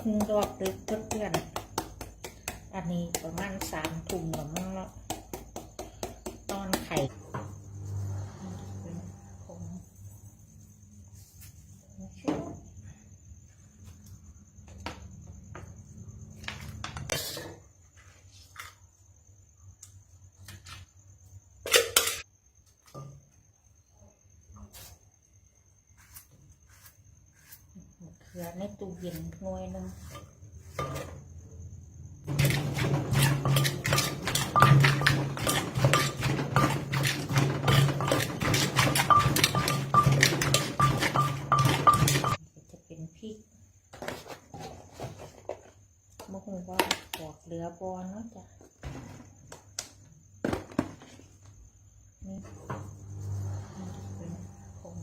ครึ่งรอบดึกเพื่อนอันนี้ประมาณสามทุ่มแล้วมั้งเนาะตอนไข่เป็นผงชูรส มะเขือในตู้เย็นหน่วยหนึงจะเป็นพริกมะฮูว่าปอกเหลือบอเนาะจ้ะนี่นี่จะเป็นผง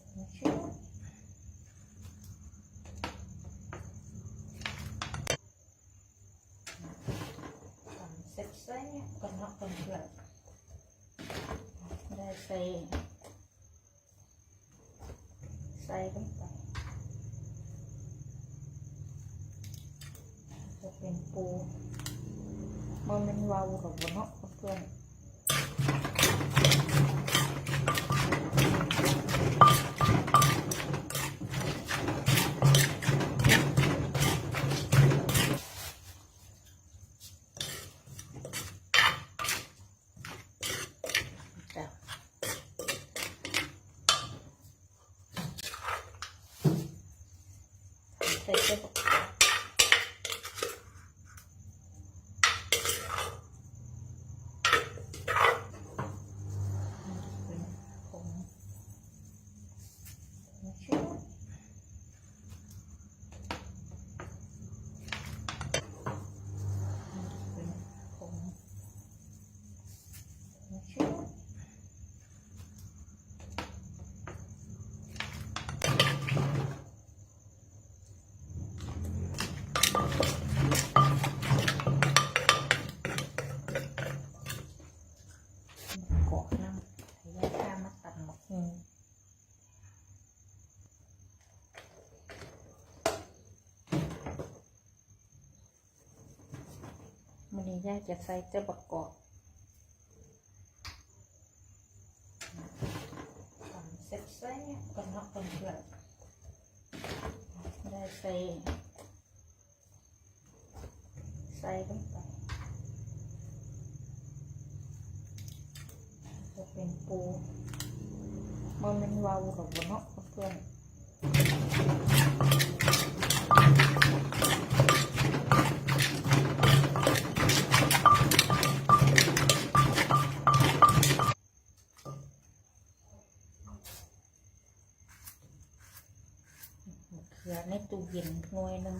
ผงชูรสทำเสร็จใส่ เนี่ยก็นอนเพื่อนได้ใส่ ใส่ลงไปจะเป็นปูมันเป็นวาวหรอกวะเนาะเพื่อนจ้ะ ใส่เส้นเป็นผงผงชูรสเป็นผงผงชูรส เกาะน้ำให้ยายข้ามาตัดหมกฮู มันนี้ย่าจะใส่เจ้าบักกอกทำเสร็จใส่ก็นนอกกันเพื่อนได้ใส่ใส่ลงไปจะเป็นปูมันเป็นวาวหรอกวะเนาะเพื่อน มะเขือในตู้เย็นหน่วยหนึง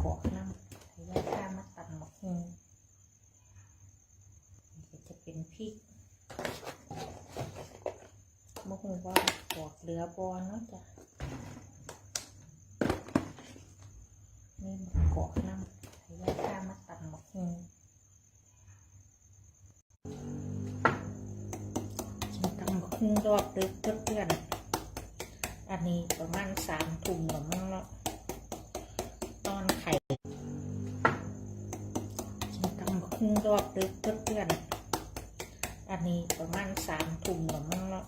เกาะน้ำให้ยายข้ามาตัดมกฮูนี่จะเป็นพริกมะฮูว่าปอกเหลือบอเนาะจ้ะ ตำหมกฮูรอบดึกเพื่อนๆอันนี้ประมาณสามทุ่มแล้วมั้งเนาะตอนไข่ตำบักหุ่งรอบดึกเพื่อนๆอันนี้ประมาณสามทุ่มแล้วมั้งเนาะ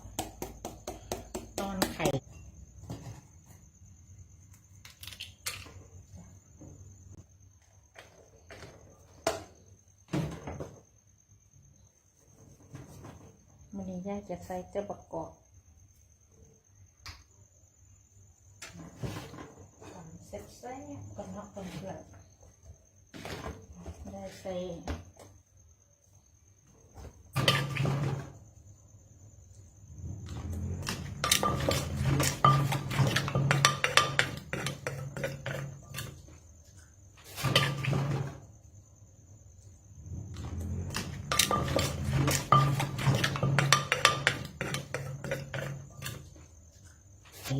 ตอนไข่ มันนี้ย่าจะใส่เจ้าบักกอกทำเสร็จใส่เนี่ยก็นอกกันเกิดได้ใส่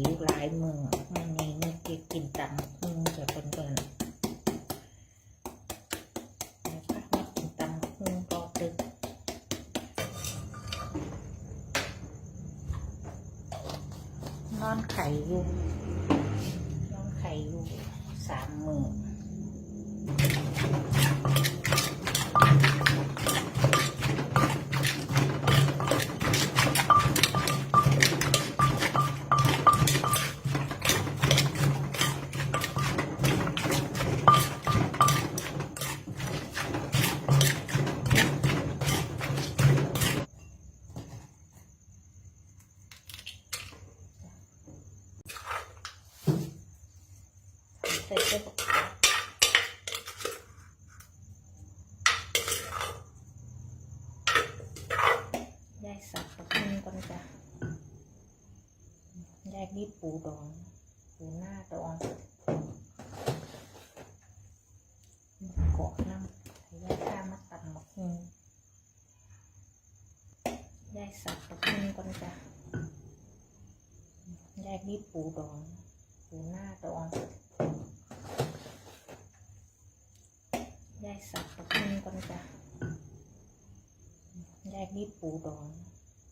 หหลายมือมันนี้นี่กินกินตำหุ่งจะเป็นอนๆแล้วก็มากินตำหุ่งก็ตึกนอนไข่อยู่นอนไข่อยู่สามมือ กับมึงก่อนจ้ะยายนี่ปูดอง ปูหน้าดองเกาะน้ำยายข้ามาตัดหมกฮุงยายสับกับมึงก่อนจ้ะยายนี่ปูดอง ปูหน้าดองยายสับกับมึงก่อนจ้ะยายนี่ปูดอง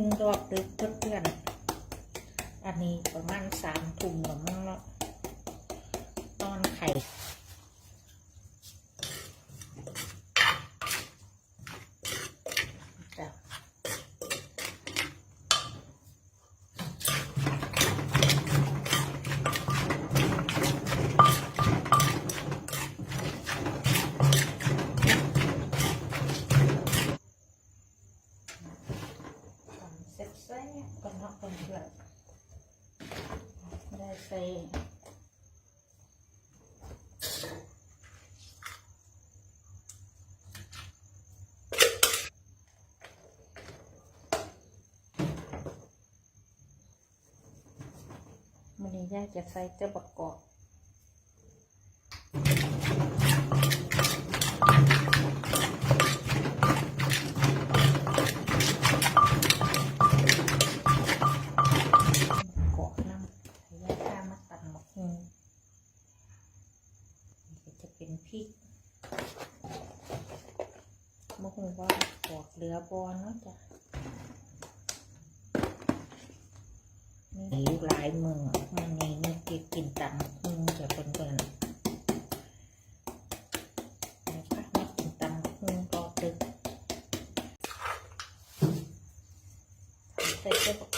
ึ่งรอบดึกเพื่อนๆอันนี้ประมาณสามทุ่มหรือมั้งเนาะตอนไข่จ้ะทำเสร็จใส่กันเนาะเพื่อนๆได้ ใส่มันนี้ยากจะใส่เจ้าบักกอกก พริกมะฮุงว่ากอกเหลือบอเนาะจ้ะนี่หลายมือมันนี่มีกินกินตำคุงจะเป็นเปินใส่เสื้อปกกิน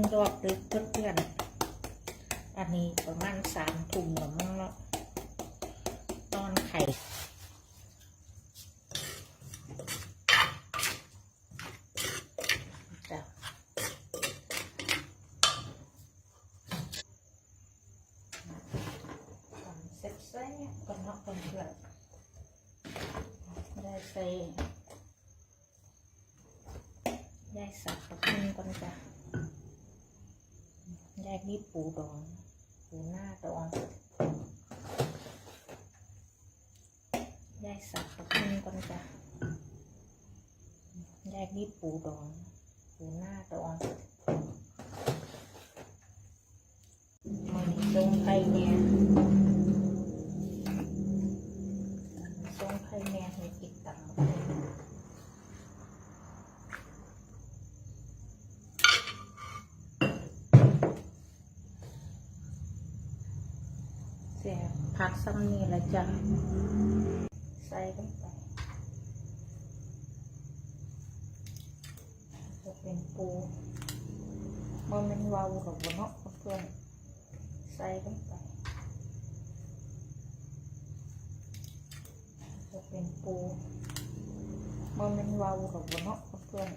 งรอบดึกเพื่อนๆอันนี้ประมาณสามทุ่มหรือมั้งเนาะตอนไข่ใส่กันเนาะเพื่อนได้ใส่ได้สับกับมึงก่อนจ้ะ ยกนี่ปูดอง ปูหน้าดองยายสับกับมึงก่อนจ้ะยายนี่ปูดอง ปูหน้าดองมันตรงไปเนี่ยทรงไข่เนี่ยให้กินตังค์ เสียพักซ้ำนี่ละจ้ะใส่ลงไปจะเป็นปูมันเป็นวาวหรอกวะเนาะเพื่อนใส่ลงไปจะเป็นปูมันเป็นวาวหรอกวะเนาะเพื่อน